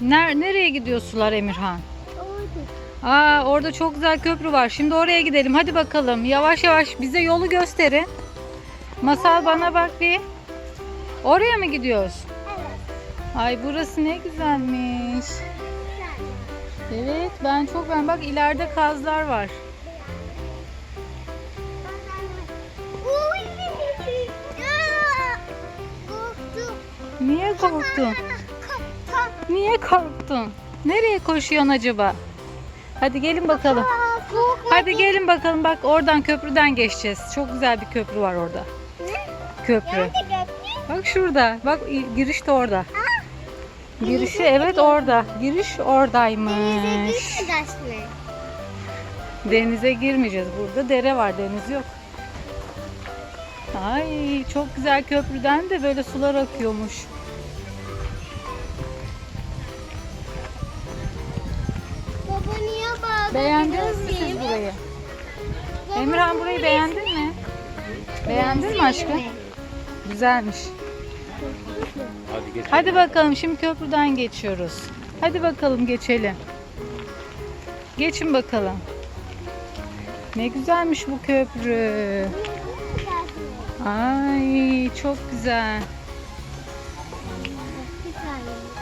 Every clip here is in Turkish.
Ner nereye gidiyor sular Emirhan? Orada. Aa orada çok güzel köprü var. Şimdi oraya gidelim. Hadi bakalım. Yavaş yavaş bize yolu gösterin. Masal bana bak bir. Oraya mı gidiyoruz? Evet. Ay burası ne güzelmiş. Evet ben çok ben bak ileride kazlar var. Niye korktun? Niye korktun? Nereye koşuyorsun acaba? Hadi gelin bakalım. Hadi gelin bakalım bak oradan köprüden geçeceğiz. Çok güzel bir köprü var orada. Köprü. Bak şurada. Bak giriş de orada. Girişi evet orada. Giriş oradaymış. Denize girmeyeceğiz. Burada dere var, deniz yok. Ay çok güzel köprüden de böyle sular akıyormuş. Beğendiniz mi siz burayı? Emirhan burayı beğendin mi? Beğendin mi aşkım? Güzelmiş. Hadi geç. Hadi bakalım şimdi köprüden geçiyoruz. Hadi bakalım geçelim. Geçin bakalım. Ne güzelmiş bu köprü. Ay çok güzel.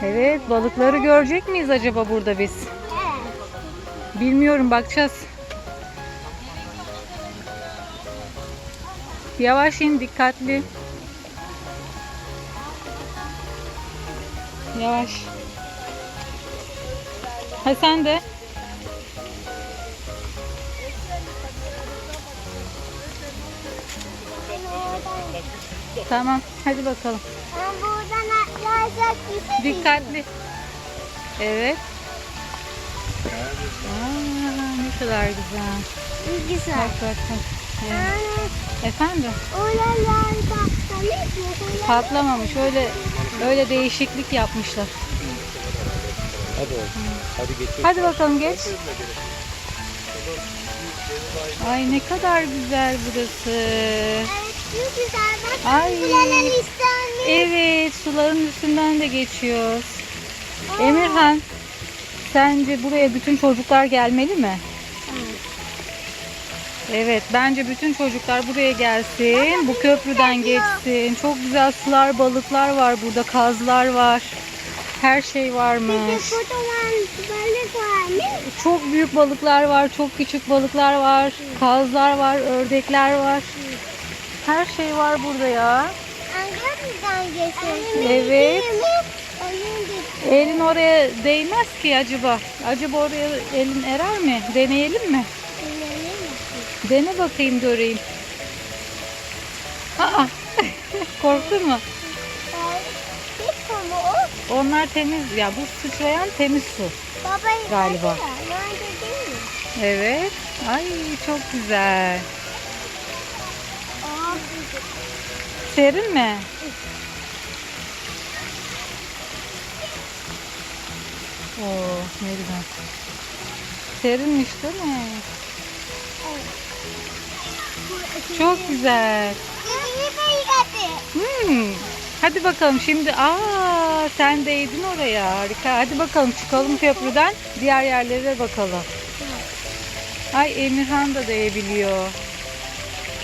Evet balıkları görecek miyiz acaba burada biz? Bilmiyorum bakacağız. Yavaş in dikkatli. Yavaş. Ha sen de. Tamam hadi bakalım. Ben buradan atlayacak şey Dikkatli. Evet. Aa, ne kadar güzel. Güzel. Bak bak bak. Evet. Efendim? Patlamamış. Öyle öyle değişiklik yapmışlar. Hadi oğlum. Hadi geç. Hadi bakalım geç. Ay ne kadar güzel burası. Evet, güzel. Bak, Ay. Evet, suların üstünden de geçiyoruz. Emirhan, sence buraya bütün çocuklar gelmeli mi? Evet, bence bütün çocuklar buraya gelsin. Bu köprüden geçsin. Çok güzel sular, balıklar var burada, kazlar var. Her şey Bir de varmış. kocaman balık varmış. Çok büyük balıklar var, çok küçük balıklar var, kazlar var, ördekler var. Her şey var burada ya. Ankara'dan geçiyorsun. Evet. Elin oraya değmez ki acaba. Acaba oraya elin erer mi? Deneyelim mi? Dene bakayım göreyim. Aa, korktun mu? Onlar temiz ya. Bu sıçrayan temiz su. babayı Galiba. Evet. Ay çok güzel. Serin mi? Oo, ne güzel. Serinmiş değil mi? Çok güzel. Hmm. Hadi bakalım şimdi. Aa, sen değdin oraya. Harika. Hadi bakalım çıkalım köprüden. Diğer yerlere bakalım. Ay Emirhan da değebiliyor.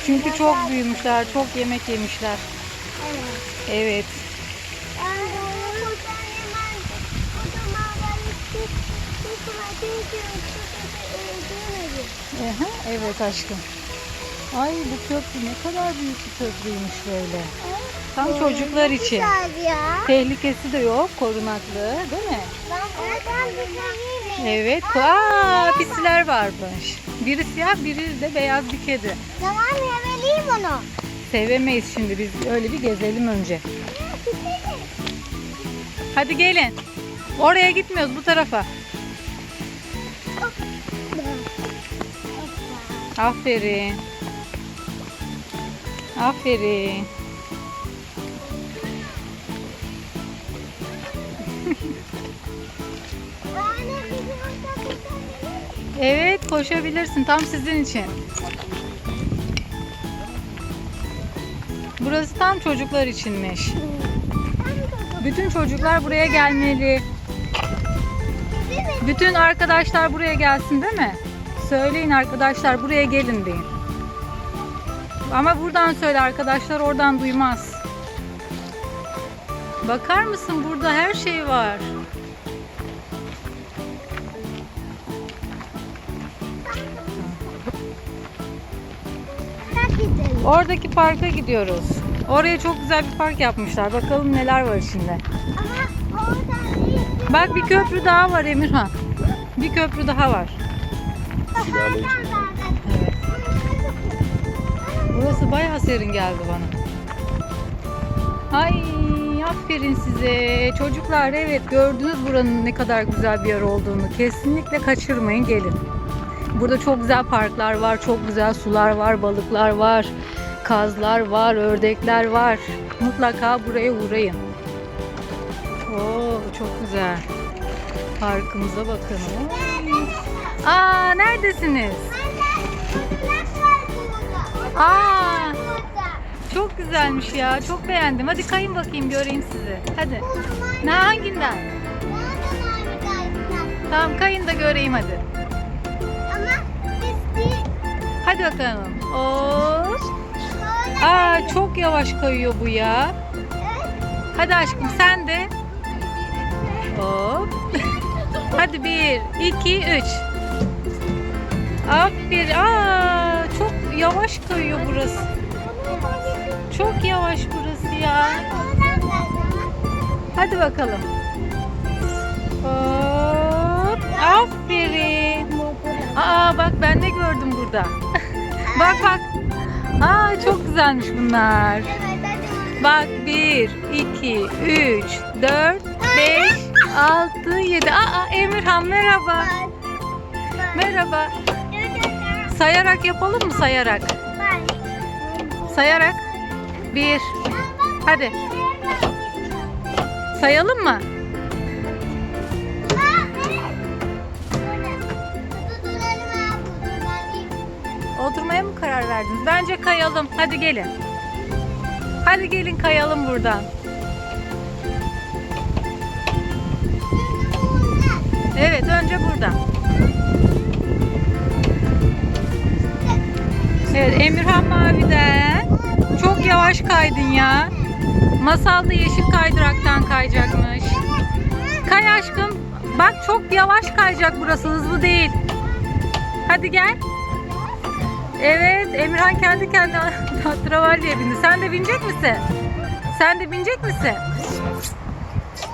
Çünkü çok büyümüşler. Çok yemek yemişler. Evet. Evet. Ben bunu kocaman kocaman balık Aha, evet aşkım. Ay bu köprü ne kadar büyük bir köprüymüş böyle. Tam çocuklar için. Tehlikesi de yok, korunaklı değil mi? Ben. Evet. Aa, pisiler varmış. Biri siyah, biri de beyaz bir kedi. Tamam yemeliyim onu. Sevemeyiz şimdi biz öyle bir gezelim önce. Hadi gelin. Oraya gitmiyoruz bu tarafa. Aferin. Aferin. Evet koşabilirsin tam sizin için. Burası tam çocuklar içinmiş. Bütün çocuklar buraya gelmeli. Bütün arkadaşlar buraya gelsin değil mi? Söyleyin arkadaşlar buraya gelin deyin. Ama buradan söyle arkadaşlar oradan duymaz. Bakar mısın burada her şey var. Oradaki parka gidiyoruz. Oraya çok güzel bir park yapmışlar. Bakalım neler var içinde. Bak bir köprü daha var Emirhan. Bir köprü daha var. Şelale için. Burası bayağı serin geldi bana. Ay aferin size. Çocuklar evet gördünüz buranın ne kadar güzel bir yer olduğunu. Kesinlikle kaçırmayın gelin. Burada çok güzel parklar var, çok güzel sular var, balıklar var, kazlar var, ördekler var. Mutlaka buraya uğrayın. Oo çok güzel. Parkımıza bakın. Aa neredesiniz? Aa çok güzelmiş ya. Çok beğendim. Hadi kayın bakayım göreyim sizi. Hadi. Ne hanginden? Tamam kayın da göreyim hadi. Hadi bakalım. Oo. Aa çok yavaş kayıyor bu ya. Hadi aşkım sen de. Hop. Hadi bir, iki, üç. Aferin. Aa çok yavaş kayıyor burası. Çok yavaş burası ya. Hadi bakalım. Hop. Aferin. Aa bak ben de gördüm burada. bak bak. Aa çok güzelmiş bunlar. Bak 1, 2, 3, 4, 5, 6, 7. Aa Emirhan merhaba. Merhaba. Sayarak yapalım mı sayarak? Sayarak. 1. Hadi sayalım mı? Oturmaya mı karar verdiniz? Bence kayalım. Hadi gelin. Hadi gelin kayalım buradan. Evet önce buradan. Evet Emirhan Mavi'den. Çok yavaş kaydın ya. Masal yeşil kaydıraktan kayacakmış. Kay aşkım. Bak çok yavaş kayacak burası hızlı değil. Hadi gel. Evet Emirhan kendi kendine tatravalliye bindi. Sen de binecek misin? Sen de binecek misin?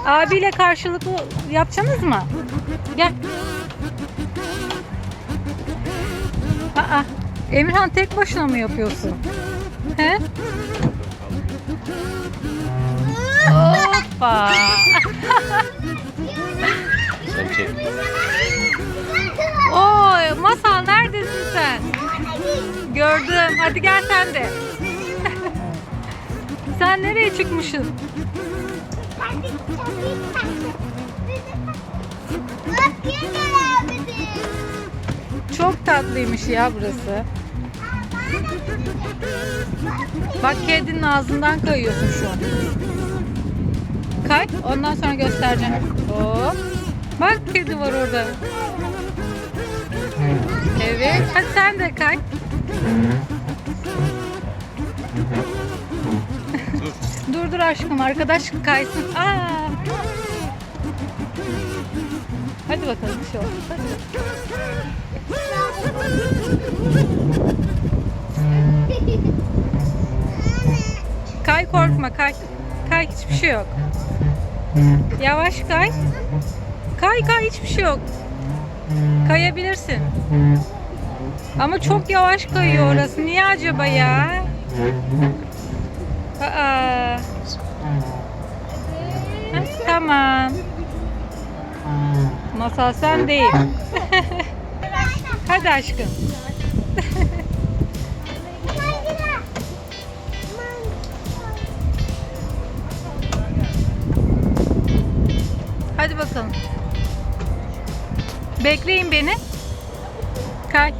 Abiyle karşılıklı yapacaksınız mı? Gel. Aa, Emirhan tek başına mı yapıyorsun? He? Hoppa. Sen çek. Oy, Masal neredesin sen? Gördüm. Hadi gel sen de. Sen nereye çıkmışsın? Çok tatlıymış ya burası. Bak kedinin ağzından kayıyorsun şu an. Kay, ondan sonra göstereceğim. Hop. Bak kedi var orada. Evet, hadi sen de kay. Aşkım, arkadaş kaysın. Aa. Hadi bakalım bir şey. Hadi. Kay korkma kay. Kay hiçbir şey yok. Yavaş kay. Kay kay hiçbir şey yok. Kayabilirsin. Ama çok yavaş kayıyor orası. Niye acaba ya? Aa. Heh, tamam. Masal sen değil. Hadi aşkım. Hadi bakalım. Bekleyin beni. Kay.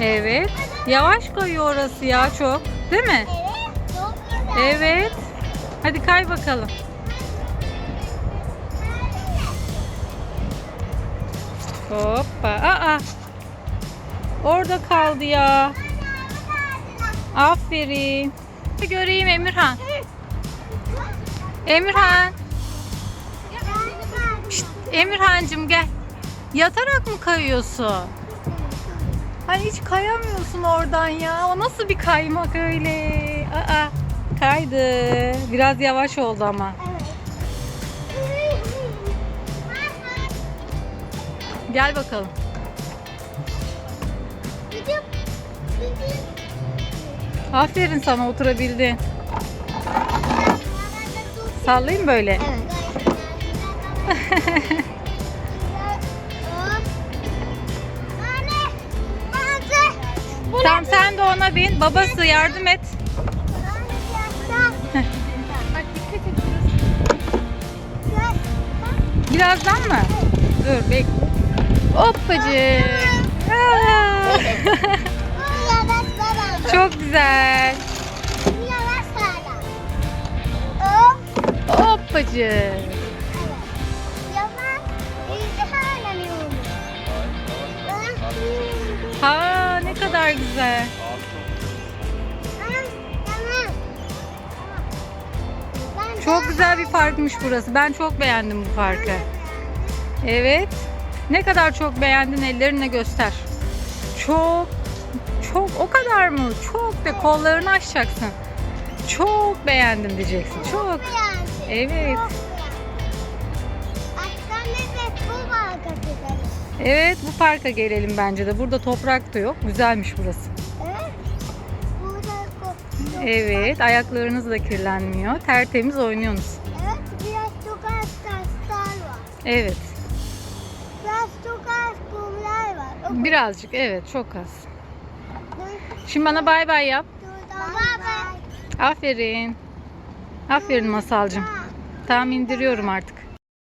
Evet. Yavaş kayıyor orası ya çok. Değil mi? Evet. Hadi kay bakalım. Hoppa. Aa. Orada kaldı ya. Aferin. Göreyim Emirhan. Emirhan. Şşt, Emirhancığım gel. Yatarak mı kayıyorsun? Hani hiç kayamıyorsun oradan ya. O nasıl bir kaymak öyle? Aa, kaydı. Biraz yavaş oldu ama. Gel bakalım. Aferin sana oturabildin. Sallayayım böyle. Tamam sen de ona bin. Babası yardım et. Bak dikkat et. Birazdan mı? Dur bek. Hoppacık. Çok güzel. Hoppacık. Ha ne kadar güzel. Çok güzel bir parkmış burası. Ben çok beğendim bu parkı. Evet. Ne kadar çok beğendin ellerine göster. Çok çok o kadar mı? Çok de kollarını açacaksın. Çok beğendim diyeceksin. Çok. Evet. Evet bu parka gelelim bence de. Burada toprak da yok. Güzelmiş burası. Evet ayaklarınız da kirlenmiyor. Tertemiz oynuyorsunuz. Evet, biraz çok az taşlar var. Evet. Biraz çok az kumlar var. O Birazcık evet çok az. Şimdi bana bay bay yap. Bye bye. Aferin. Aferin masalcım. Tamam indiriyorum artık.